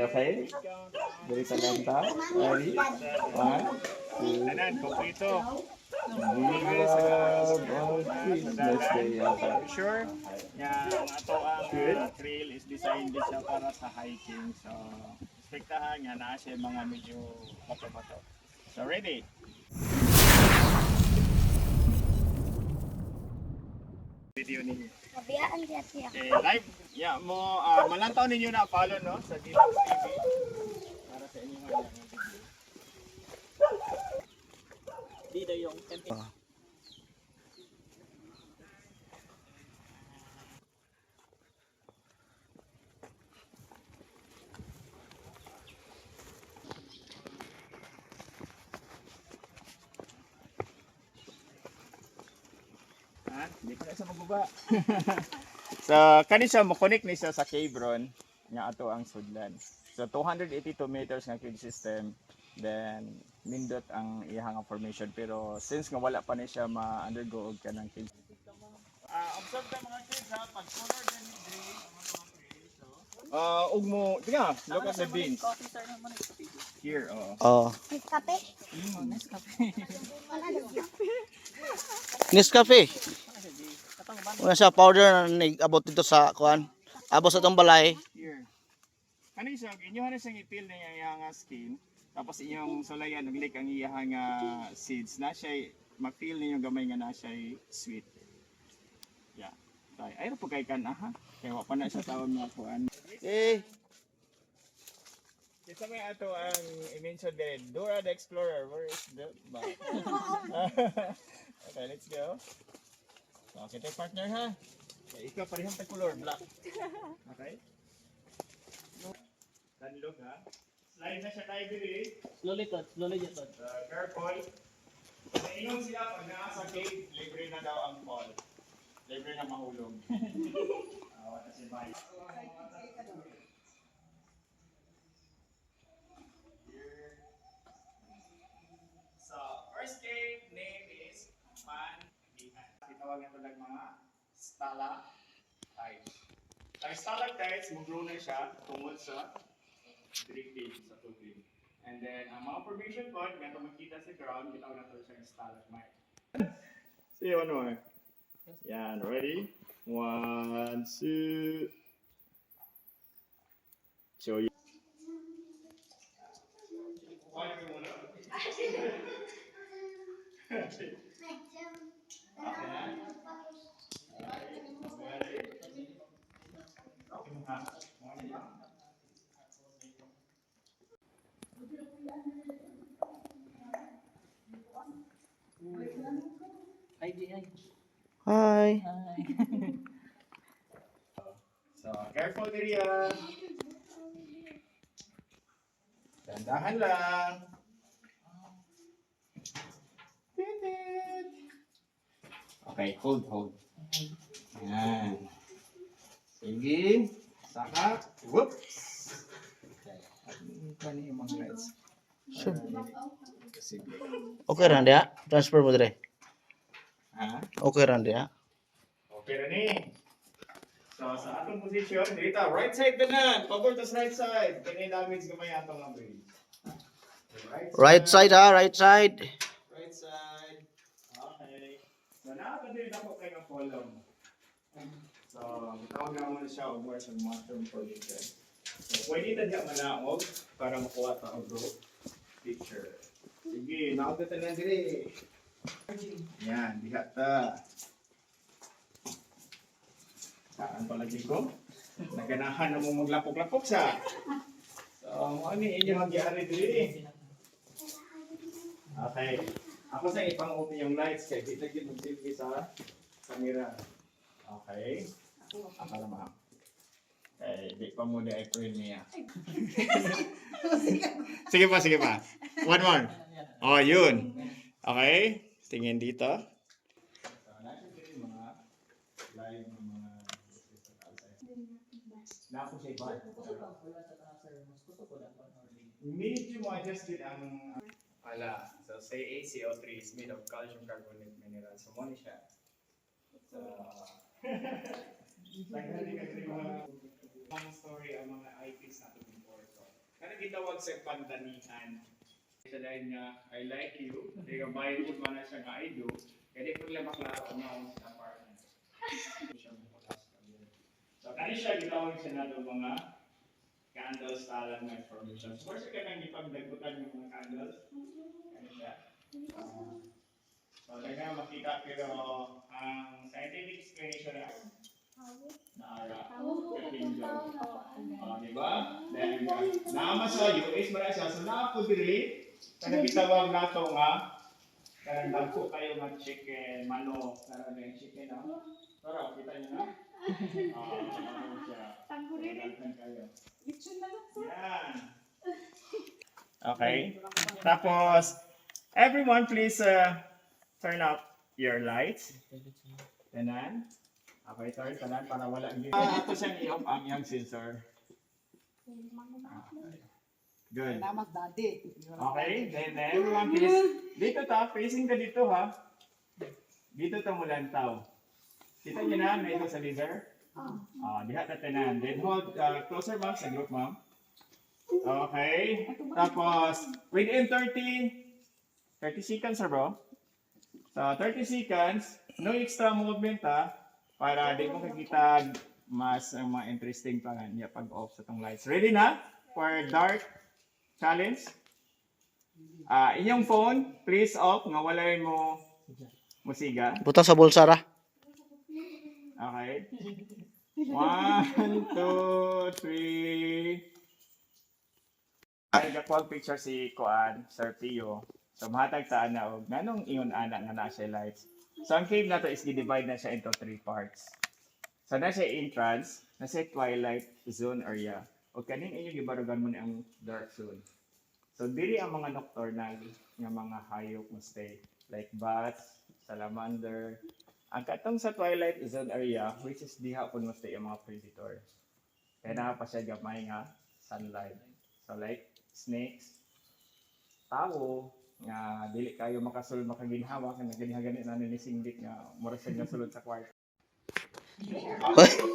Okay? Dari sa lanta. Ready? One, two, kompleto. Let's stay okay. Sure? Yang ato ang uh, trail is designed din siya para sa hiking. So, expectahan nga na siya mga medyo bato-bato. So, ready? Video ninyo. Kabiyaan siya siya. Okay, live. Yeah, mo uh, malantaw ninyo na follow no sa Dito TV para sa inyo nga video. Dito yung Ha? Hindi ko na sa maguba. so, kani siya mo connect ni siya sa Cabron nga ato ang sudlan. So 282 meters nga cave system then nindot ang iyang formation pero since nga wala pa ni siya ma-undergo og kanang cave. Ah, observe ta mga kids ha, pag color din ni. So, ah, ug mo, tinga, look at the beans. Here, oh. Oh. Kape? Nescafe. Una siya powder na nag-abot dito sa kuan. Abot sa tong balay. Here. Kani siya, inyo na siyang ipil na yung iyang ah, skin. Tapos inyong sulayan, naglik ang iyang ah, seeds na siya, ma-feel ninyo gamay nga na siya sweet. Yeah. Tay, ay po kay kan aha. Kaya wa pa na siya taon mga kuan. Eh, Kita may ato ang i-mention din, Dora the Explorer, where is the bag? okay, let's go. So, kita yung partner ha. Okay, ikaw parehong tag color, black. Okay? Tanlog ha. Slide na siya tayo diri. Slowly to, slowly to. Uh, careful. Naingon sila pag nasa cave, libre na daw ang fall. Libre na mahulog. Awa na si Mike. So, first cave name is Mandihan. Tawag ito lang mga stalactites. Ang stalactites, mag-grow na siya tungkol sa drinking sa tubig. And then, ang mga formation nga ito makita sa ground, kita ko na ito siyang stalagmite. See one more. Yan, ready? One, two. Show you. Why are you muna? Okay. Okay na? Ready? Okay, ha? One, two. Hi, hi. hi. So, careful diri ah. Dandahan lang. Titit. Okay, hold, hold. Yan. Sige. Saka. Whoops. Okay. Ano yung mga lights? Sure. Dire. Ha? Okay ra dia. Okay na ni. So, sa atong position, dito, right side na. Pabor to right side. Kaya damage gamay atong ang bridge. Right side ha, right side. Right side. Okay. So, nakakadili ako kayo ng column. So, tawag na muna siya more sa long-term formation. So, pwede na diya manaog para makuha ta og group picture. Sige, naog ka na diri. Yan, diha ta. Saan pa lagi ko? Naganahan na mo maglapok-lapok sa. So, mo ani inyo magyari diri. Okay. Ako sa ipang-open yung lights kaya di lagi mag-silbi sa camera. Okay. Akala mo. Okay, di pa muna i-print niya. sige pa, sige pa. One more. Oh, yun. Okay. Tingin dito. Na mo adjusted ang ala. So say ACO3 is made of calcium carbonate mineral. So mo ni siya. So hindi ka mga mga story ang mga IPs natin before. So gitawag sa pagdanihan. Sa dahil nga, I like you. Kaya bayan ko man siya nga I do. Kaya di problema klaro ano ang sa partner. Hindi siya mapulas kami. So, kani siya gitawag siya na mga candles talang ng information. So, kasi ka nang ipagdagutan yung mga candles. Kani siya. Ah, so, talaga makita pero ang scientific explanation na. Kapinjo. Ah, di ba? Then, uh, naama sa US, mara siya. So, naako diri, kanang gitawag nato nga, kanang dagko kayo nga chicken, manok, kanang yung chicken, no? Pero, kita niyo na? Ah, ano siya. Dagkan kayo. Yan. Okay. Tapos, everyone please uh, turn up your lights. Tanan. Okay, turn tanan para wala. Ah, ito siyang i-off ang yung sensor. Good. Salamat, Daddy. Okay, then everyone please. Dito ta, facing ka dito ha. Dito ta mo lantaw. Kita niyo na, may ito sa laser. Ah, diha ta tanan. Then hold uh, closer ma'am sa group ma'am. Okay. Tapos, within 30, 30 seconds sir bro. So, 30 seconds, no extra movement ha. Para di mo kakita mas ang mga interesting pa nga niya pag off sa tong lights. Ready na? For dark challenge? Ah, inyong phone, please off, nga walay mo musiga. Butang sa bulsa ra. Okay. One, two, three. Ay, gakuha picture si Koan, Sir Pio. So, mahatag ta na og nanong ingon ana nga na siya lights. So, ang cave na to is gi-divide na siya into three parts. So, na siya entrance, na siya twilight zone area. O kaning inyo gibarugan mo ni ang dark zone. So, diri ang mga nocturnal nga mga hayop mo stay. Like bats, salamander, ang katong sa twilight zone area, which is diha po mo stay ang mga predator. Kaya na pa siya gamay nga sunlight. So like snakes, tao, nga dili kayo makasulod makaginhawa kaya naganiha-gani na ni singgit nga mura siya nga sulod sa kwarto.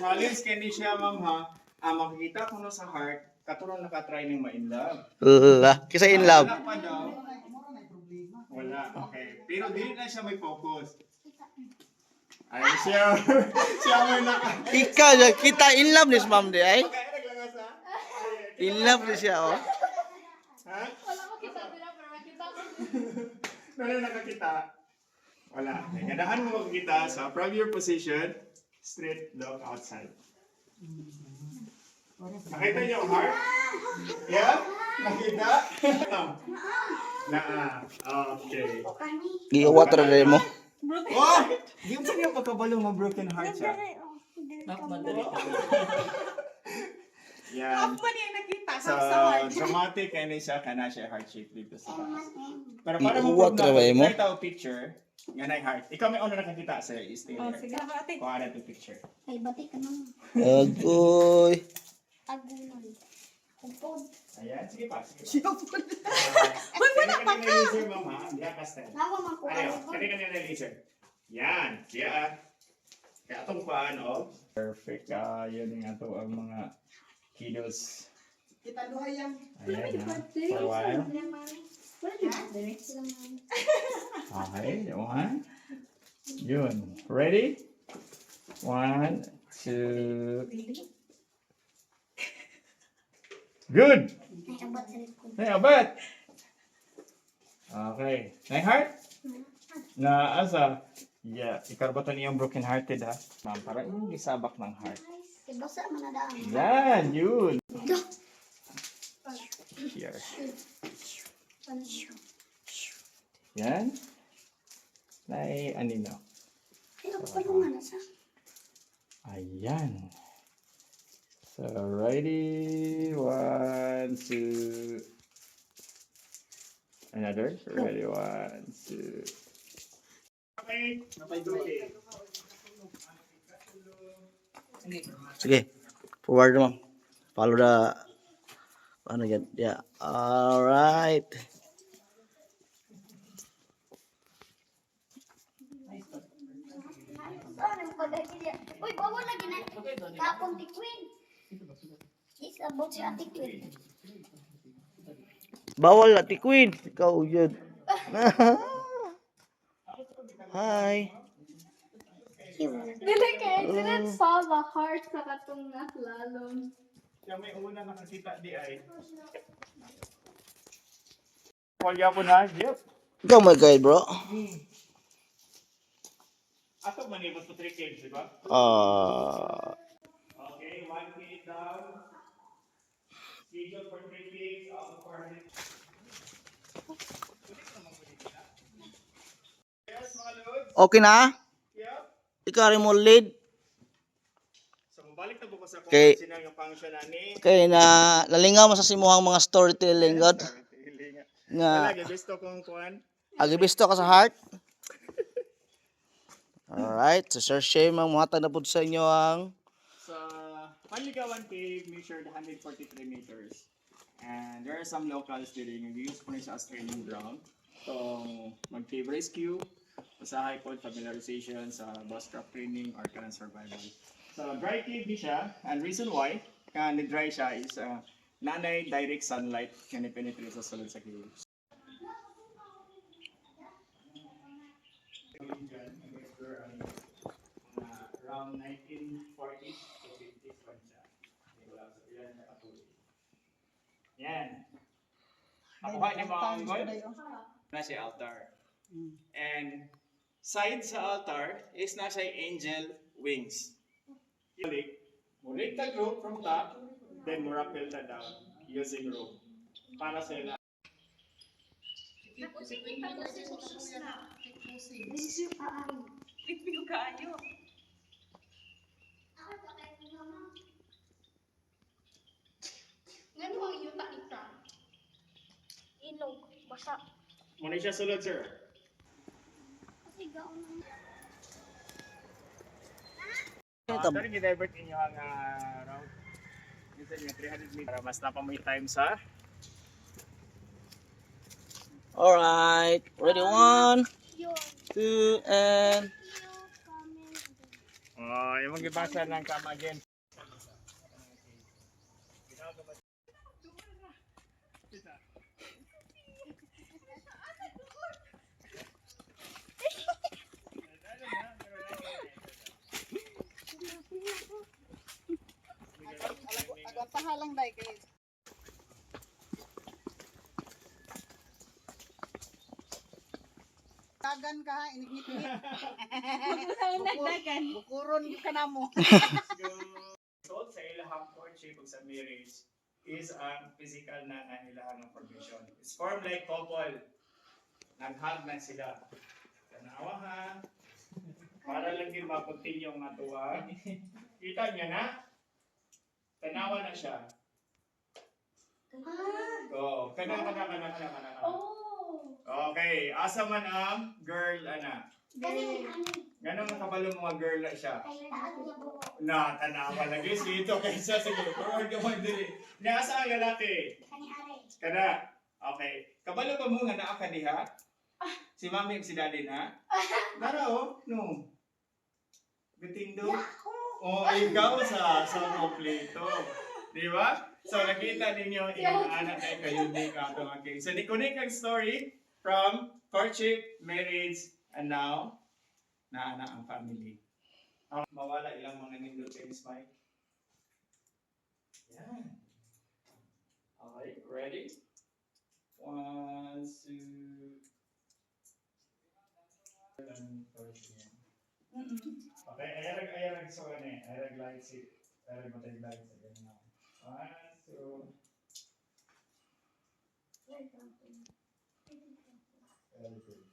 Challenge kay ni siya ma'am ha. Ah, makikita ko no sa heart, katulong nakatry ning ma-inlove. La, kisa in love. Wala pa daw. Wala, okay. Pero dili na siya may focus. Ay, siya, siya may naka... Ikaw, kita in love ni si ma'am di ay. Kaya naglangas ha? In love ni siya oh. Ha? Wala ko kita nila, pero nakita ko. Wala nakakita. Wala. Okay, Ganahan mo makikita sa from your position, straight look outside. Nakita niyo ang heart? Yeah? Nakita? Na, okay. Giwat ra diri mo. Oh! Di mo niya pagkabalo ng broken heart siya. Yan. Ako niya nakita So, sa sa dramatic and siya kana siya heart shape dito sa taas. Pero para mo mo? Kahit ako picture, nga na picture. Ikaw may una nakakita sa stay Oh, there. sige na ate. Kuha na ito picture. Ay, bati ka naman. Agoy. Agunan. Kupod. Ayan, sige pa. Sige pa. Siya po. Uy, wala pa ka! laser, mama. Ka kastel. Nawa man ko Ayaw, kani kanina laser. Yan, siya. Kaya itong paano. Perfect. Ah, yun nga to ang mga kiddos. Kita luhay yan. Ayan, ha. For a while. Na. Okay, one. Yun. Ready? One, two. Good! Ay, abot sa likod. Hey, abat! Okay. Nay heart? Na asa? Yeah, ikarbato niyang broken hearted ha. Ma'am, para yung isabak ng heart. Si basa man na daan. Yan, yun. Here. Yan. Nay, anino. Sa. Ayan. So, ready? One, two. Another? Ready? One, two. Okay. Sige. Forward mo. Follow the ano yan? Yeah. All right. Uy, bawal lagi na. Kapon ti Queen. Isabot si Ate Queen. Bawal na tikwin. Ikaw yun. Hi. Dili kay dili sa the heart sa katong naklalom. Siya may una nakakita di ay. Polya po na, Jeff. Ikaw my guide, bro. Ato manibot to 3 caves, di ba? Ah, Okay, one minute down. Schedule for 3 caves, out of 400. Yes, mga lods. okay na? Yeah. Ikaw rin mo lead. So, mabalik na buko sa kung Okay. yung function na ni. Kay na nalingaw mo sa simuhang mga storytelling, God. Nga, Wala, gusto kong kuhan. agibisto ka sa heart. Alright, so Sir Shay, mang muhatag na po sa inyo ang Panligawan Cave, measured 143 meters. And there are some locals dito yung use po as training ground. Itong mag-cave rescue, usahay po familiarization sa bus trap training or kanang survival. So dry cave di siya, and reason why, kaya ni dry siya is uh, nanay direct sunlight kaya penetrate sa sulod sa cave. Uh, around 1940s na katuloy. Yan. Nakuha ni mga anggol na si altar. And side sa altar is nasa angel wings. Balik, mulik the group from top, then mo rappel ta down using rope. Para sa ila. Ngano ang yuta ni Fran? Ilog. Basa. Muna siya sulod, sir. Kasi gaon lang. Uh, Sorry, gidivert inyo ang uh, route. Minsan nga 300 meters para mas napamoy time sa Alright, ready one, two, and. Oh, yung magibasa ng kama again. Lang dai kay. Dagan ka ha, inigit-igit. Nagdagan. Bukuron ka na mo. result sa ilahang courtship ug sa marriage is ang physical na na ilahang formation. It's formed like couple. Nag-hug na sila. Tanawa ha. Para lang din ma-continue ang atuwa. Kita niya na? Tanawa na siya. Oh, kana kana kana kana kana. kana. Oh. Okay, asa man ang girl ana. Kasi ano. Ganun ang kabalo mga girl na siya. Na, tanawa lagi dito kaysa sige, forward ka man diri. Nasa ang lalaki. Kada. Okay. Kabalo ba mo nga naa ka diha? Si mami si daddy na? Nara oh, no. Gatindo. Oh, ikaw sa sa kompleto. Di ba? So nakita ninyo yung anak ay kayo din ka ato ang king. So ni connect ang story from courtship, marriage, and now na anak ang family. Ang mawala ilang mga nindot kay Miss Mike. Yan. Okay, ready? One, two. Okay, ayarag ayarag sa kanya. Ayarag light si ayarag matay light sa kanya. One, two. Very good. Okay.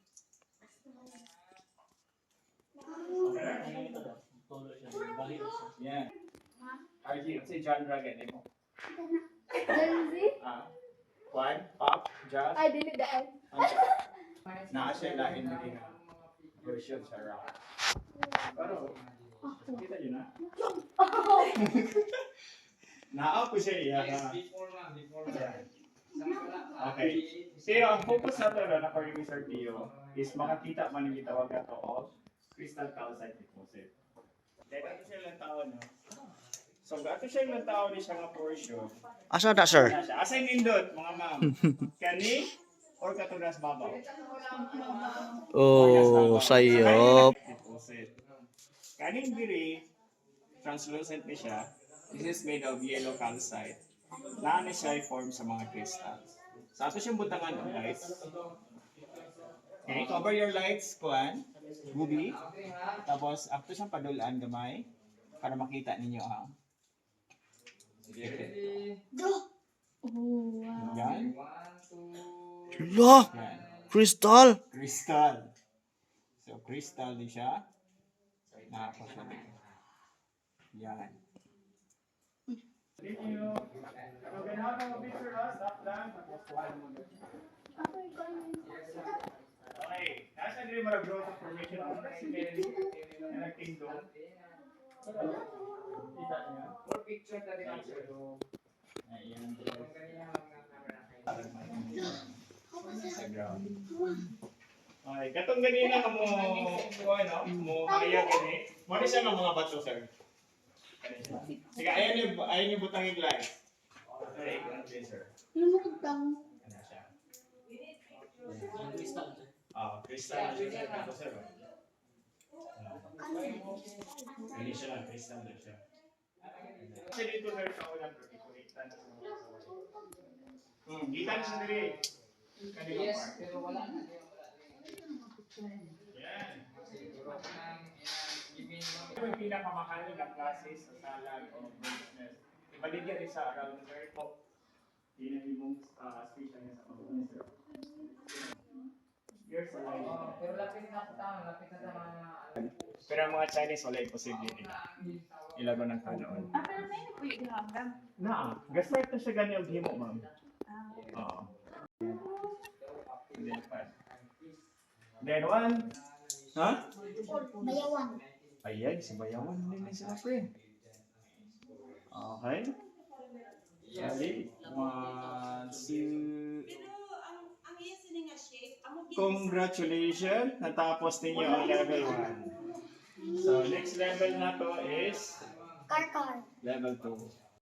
Yan. RG, si John Dragon, mo. Gen Z? Ah. One, pop, jazz. Ay, dili daan. Naa siya lahin na din version sa rock. Pero, kita yun na. Naa ko siya iya na. Okay. Pero ang focus na na according to Sir Tio is makakita man yung gitawag nato of crystal calcite deposit. Dahil ito siya lang tao no. So, gato siya yung tao ni siya nga portion. Asa na sir? Siya. Asay nindot, mga ma'am. Kani or katunas babaw? Oh, sayop. Deposit. Kaning diri, translucent ni siya. This is made of yellow calcite. Naa ni siya i-form sa mga crystals. Sa ato siyang butangan ng lights. Okay, cover your lights, kuan. Gubi. Tapos, after siyang padulaan gamay para makita ninyo ang Oh, wow. yan. Lo, Yan. crystal. Crystal. Crystal din siya. Dito. Yan. Thank you. So, ganahan mo picture lang. Tapos, kuhaan mo doon. Okay. Nasa din mo growth of formation of president na nag-kingdom. Kita niya. For picture na rin ang Ayan. Sa ground. Okay, katong ganina ka mo, mo ano, mo kaya gani. Mo ni siya nga mga bato, sir. Sige, ayan niyo, ayan niyo butang yung light. Okay, ganun sir. Lumutang. Ano siya? Ah, crystal na siya sir. Ito, sir. Hindi siya lang, crystal na siya. Kasi dito sir, sa na sa mga Hmm, gitan siya dili. Kanino part? Yan. Ito yung pinakamahal na klase sa salad o business. Ibaligyan rin sa around very top. Yun ang imong uh, special niya sa mga Here's a line. Pero lapit na ako tama, lapit na tama mga ano. Pero ang mga Chinese wala imposible nila. Ilago ng kanoon. Ah, pero may na po yung hanggang. Na, gaslight na siya ganyan ang himo, ma'am. Oo. Then, five. Then one. Ha? Bayawan. Ayan, si Bayawan din na sila, friend. Okay. Dali. One, two. Congratulations! Natapos ninyo ang level 1. So, next level na to is Karkar. level 2.